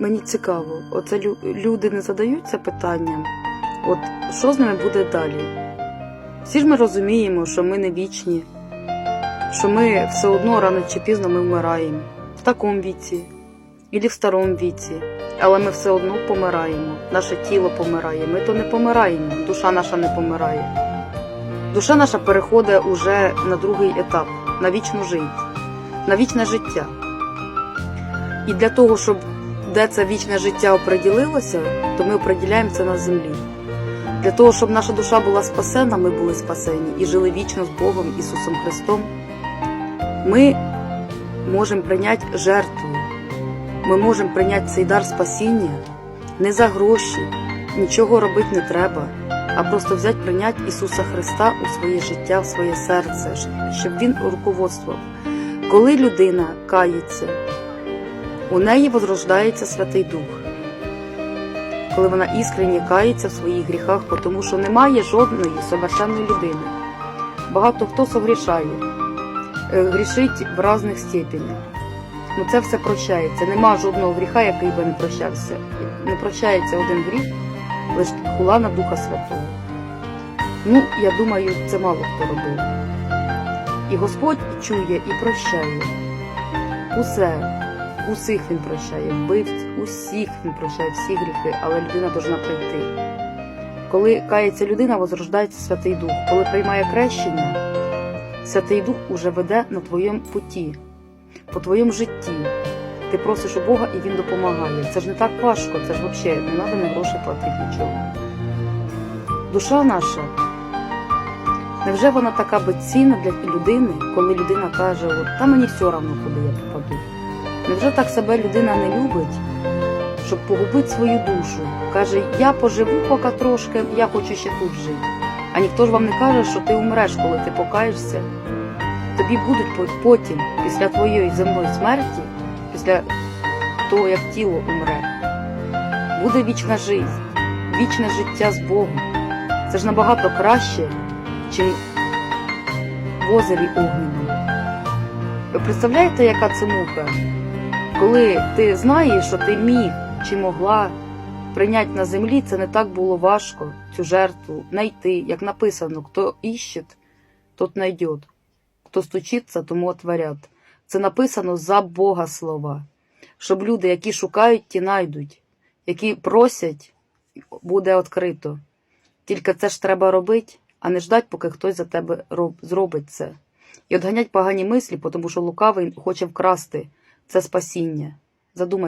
мені цікаво, оце лю- люди не задаються питанням, от що з ними буде далі? Всі ж ми розуміємо, що ми не вічні, що ми все одно рано чи пізно ми вмираємо в такому віці, і в старому віці, але ми все одно помираємо. Наше тіло помирає. Ми то не помираємо, душа наша не помирає. Душа наша переходить уже на другий етап, на вічну життя, на вічне життя. І для того, щоб де це вічне життя оприділилося, то ми оприділяємо це на землі. Для того, щоб наша душа була спасена, ми були спасені і жили вічно з Богом Ісусом Христом, ми можемо прийняти жертву. Ми можемо прийняти цей дар спасіння не за гроші, нічого робити не треба, а просто взяти прийняти Ісуса Христа у своє життя, в своє серце, щоб Він руководствував. Коли людина кається, у неї возрождається Святий Дух. Коли вона іскренні кається в своїх гріхах, тому що немає жодної совершенної людини. Багато хто согрішає, е, грішить в різних степенях. Ну це все прощається. Нема жодного гріха, який би не прощався. Не прощається один гріх, лише хула на Духа Святого. Ну, я думаю, це мало хто робив. І Господь чує і прощає. Усе, усіх він прощає, вбивць, усіх він прощає, всі гріхи, але людина повинна прийти. Коли кається людина, возрождається Святий Дух. Коли приймає крещення, Святий Дух уже веде на твоєму путі, по твоєму житті. Ти просиш у Бога і Він допомагає. Це ж не так важко, це ж взагалі не треба ні грошей платити нічого. Душа наша, невже вона така безцінна для людини, коли людина каже, от, та мені все одно, куди я попаду. Невже так себе людина не любить, щоб погубити свою душу? Каже, я поживу поки трошки, я хочу ще тут жити. А ніхто ж вам не каже, що ти умреш, коли ти покаєшся. Тобі будуть потім, після твоєї земної смерті, після того, як тіло умре, буде вічна життя, вічне життя з Богом. Це ж набагато краще, чим в озері огненому. Ви представляєте, яка це мука? Коли ти знаєш, що ти міг чи могла прийняти на землі, це не так було важко цю жертву знайти, як написано, хто іще, тот знайдет, хто стучиться, тому отворять. Це написано за Бога слова, щоб люди, які шукають, ті знайдуть, які просять, буде відкрито. Тільки це ж треба робити, а не ждати, поки хтось за тебе роб- зробить це. І отганять погані мислі, тому що лукавий хоче вкрасти це спасіння. Задумайтесь.